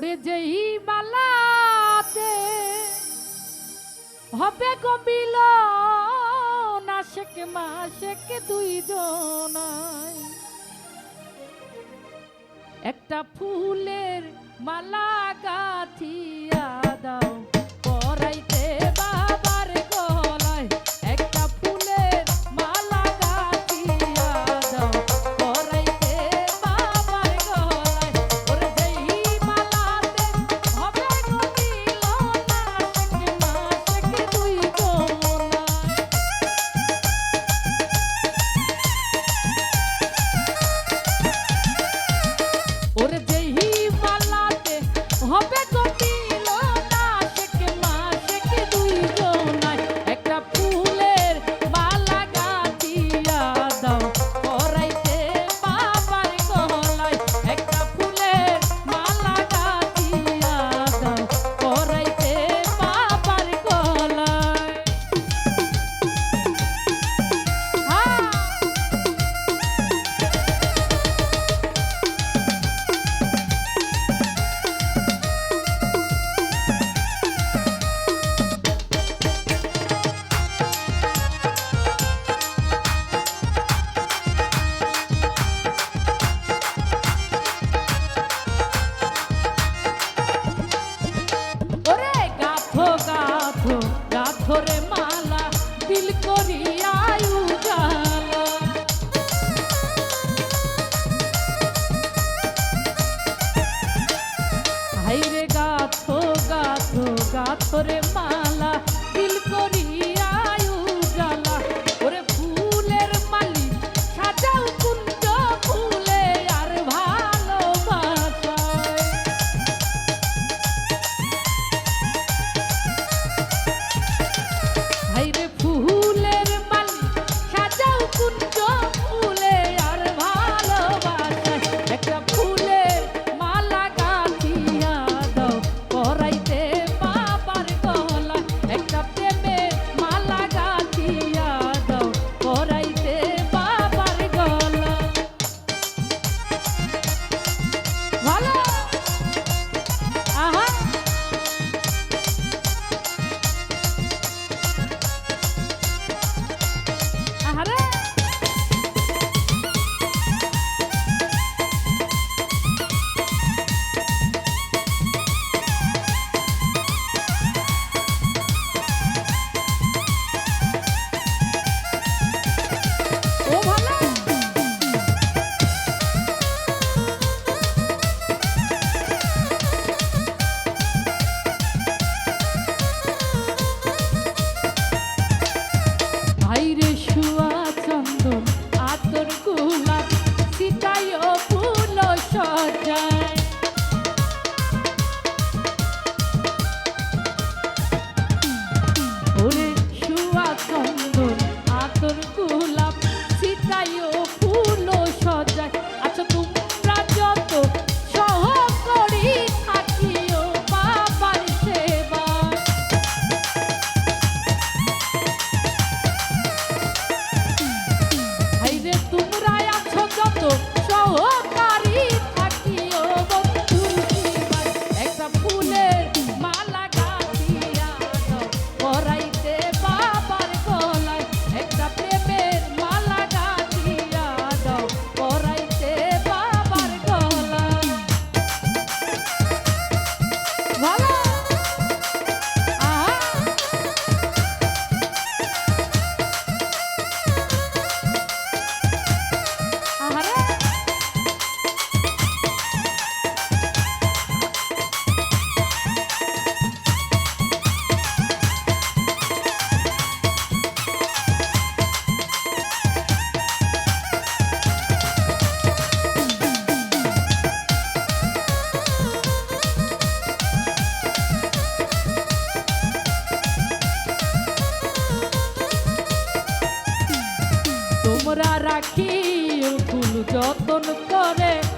ছোড়ে যেই মালাতে হবে কবিল মা শেখ দুই জনাই একটা ফুলের মালা গাথিয়া দাও। রাখি ফুল যতন করে।